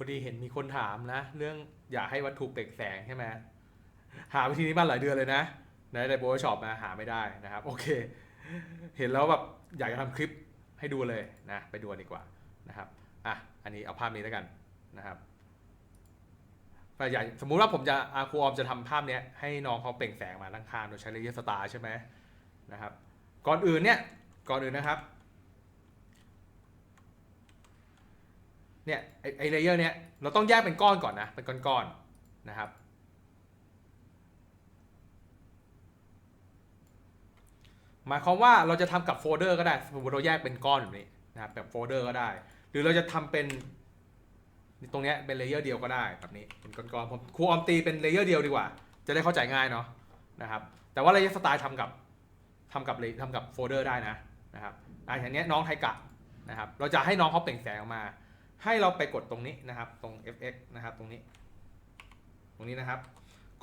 พอดีเห็นมีคนถามนะ เรื่องอยากให้วัตถุเปล่งแสงใช่ไหมหาวิธีนี้มาหลายเดือนเลยนะในในโบช็อปมาหาไม่ได้นะครับ โอเค เห็นแล้วแบบอยากจะทำคลิปให้ดูเลยนะ ไปดูดีกว่านะครับอะอันนี้เอาภาพนี้แล้วกันนะครับแต่อย่สมมุติว่าผมจะอาครูออมจะทำภาพเนี้ยให้น้องเขาเปล่งแสงมาด้านข้างโดยใช้เลเยอร์สตาร์ใช่ไหมนะครับ ก่อนอื่นเนี่ยก่อนอื่นนะครับ เนี่ยไอไอเลเยอร์เนี้ยเราต้องแยกเป็นก้อนก่อนนะ เป็นก้อนๆนะครับ หมายความว่าเราจะทำกับโฟลเดอร์ก็ได้สมมติเราแยกเป็นก้อนแบบนี้นะครับแบบโฟลเดอร์ก็ได้ หรือเราจะทำเป็นตรงเนี้ยเป็นเลเยอร์เดียวก็ได้แบบนี้เป็นก้อนๆผมครูออมตีเป็นเลเยอร์เดียวดีกว่า จะได้เข้าใจง่ายเนาะนะครับ แต่ว่าเลเยอร์สไตล์ทำกับทำกับเลทำกับโฟลเดอร์ได้นะนะครับอะอย่างเนี้ยน้องไทกะนะครับ เราจะให้น้องเขาเปล่งแสงออกมา ให้เราไปกดตรงนี้นะครับ ตรง fx นะครับ ตรงนี้ ตรงนี้นะครับ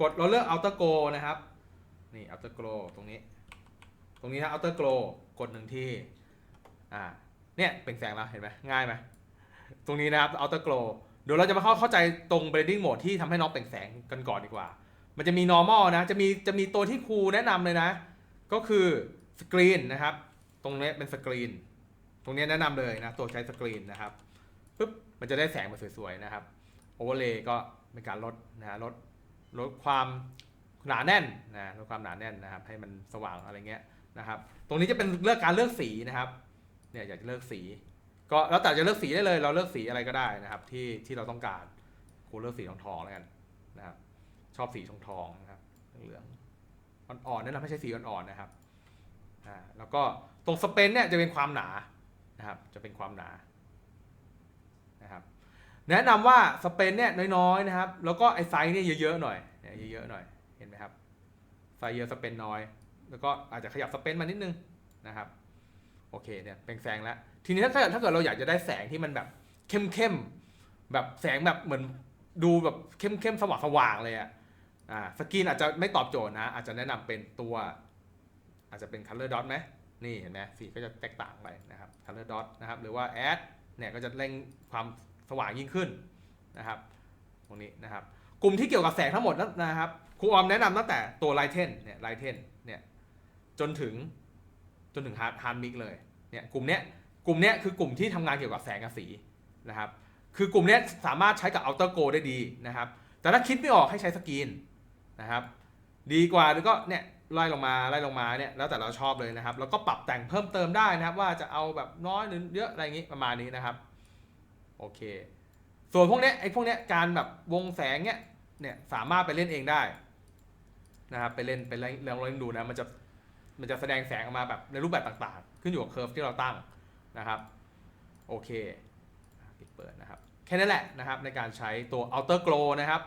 กดเราเลือก outer glow นะครับ นี่ outer glow ตรงนี้ ตรงนี้นะ outer glow กดหนึ่งที่ อ่า เนี่ยเปล่งแสงแล้วเห็นไหมง่ายไหมตรงนี้นะครับ outer glow เดี๋ยวเราจะมาเข้าเข้าใจตรง blending mode ที่ทำให้น้องเปล่งแสงกันก่อนดีกว่า มันจะมี normal นะ จะมีจะมีตัวที่ครูแนะนำเลยนะ ก็คือ screen นะครับ ตรงนี้เป็น screen ตรงนี้แนะนำเลยนะ ตัวใช้ screen นะครับ ปุ๊บมันจะได้แสงมาสวยๆนะครับโอเวอร์เลย์ก็เป็นการลดนะฮะลดลดความหนาแน่นนะลดความหนาแน่นนะครับ ให้มันสว่างอะไรเงี้ยนะครับ ตรงนี้จะเป็นเลือกการเลือกสีนะครับเนี่ยอยากจะเลือกสี ก็แล้วแต่จะเลือกสีได้เลย เราเลือกสีอะไรก็ได้นะครับ ที่ที่เราต้องการคูเลือกสีทองทองแล้วกันนะครับชอบสีทองทองนะครับเหลืองอ่อนๆนั่นแหละไม่ใช่สีอ่อนๆนะครับอ่าแล้วก็ตรงสเปนเนี่ยจะเป็นความหนานะครับ จะเป็นความหนา แนะนำว่าสเปนเนี่ยน้อยๆนะครับ แล้วก็ไอไซส์เนี่ยเยอะๆหน่อยเนี่ยเยอะๆหน่อย เห็นไหมครับ ไซส์เยอะสเปนน้อย แล้วก็อาจจะขยับสเปนมานิดนึงนะครับ โอเคเนี่ยเป็นแสงแล้ว ทีนี้ถ้าเกิดถ้าเกิดเราอยากจะได้แสงที่มันแบบเข้มๆ แบบแสงแบบเหมือนดูแบบเข้มๆ สว่างๆเลยอะอ่าสกรีนอาจจะไม่ตอบโจทย์นะ อาจจะแนะนำเป็นตัว อาจจะเป็น color dot ไหมนี่เห็นไหมสีก็จะแตกต่างไปนะครับ color dot นะครับ หรือว่า add เนี่ยก็จะเร่งความ สว่างยิ่งขึ้นนะครับ ตรงนี้นะครับ กลุ่มที่เกี่ยวกับแสงทั้งหมดนะครับครูออมแนะนำตั้งแต่ตัวไลเทนเนี่ยไลเทนเนี่ยจนถึงจนถึงฮาร์ดฮาร์ดมิกเลยเนี่ยกลุ่มเนี้ยกลุ่มเนี้ยคือกลุ่มที่ทำงานเกี่ยวกับแสงกับสีนะครับ คือกลุ่มเนี้ยสามารถใช้กับ outer glow ได้ดีนะครับ แต่ถ้าคิดไม่ออกให้ใช้สกรีนนะครับ ดีกว่าหรือก็เนี่ยไล่ลงมาไล่ลงมาเนี่ยแล้วแต่เราชอบเลยนะครับ แล้วก็ปรับแต่งเพิ่มเติมได้นะครับ ว่าจะเอาแบบน้อยหรือเยอะอะไรอย่างงี้ประมาณนี้นะครับ โอเค ส่วนพวกเนี้ยไอ้พวกเนี้ยการแบบวงแสงเนี้ยเนี่ยสามารถไปเล่นเองได้นะครับไปเล่นไปเล่นลองเล่นดูนะมันจะมันจะแสดงแสงออกมาแบบในรูปแบบต่างๆ ขึ้นอยู่กับเคอร์ฟที่เราตั้งนะครับโอเคปิดเปิดนะครับแค่นั้นแหละนะครับในการใช้ตัว outer glow นะครับ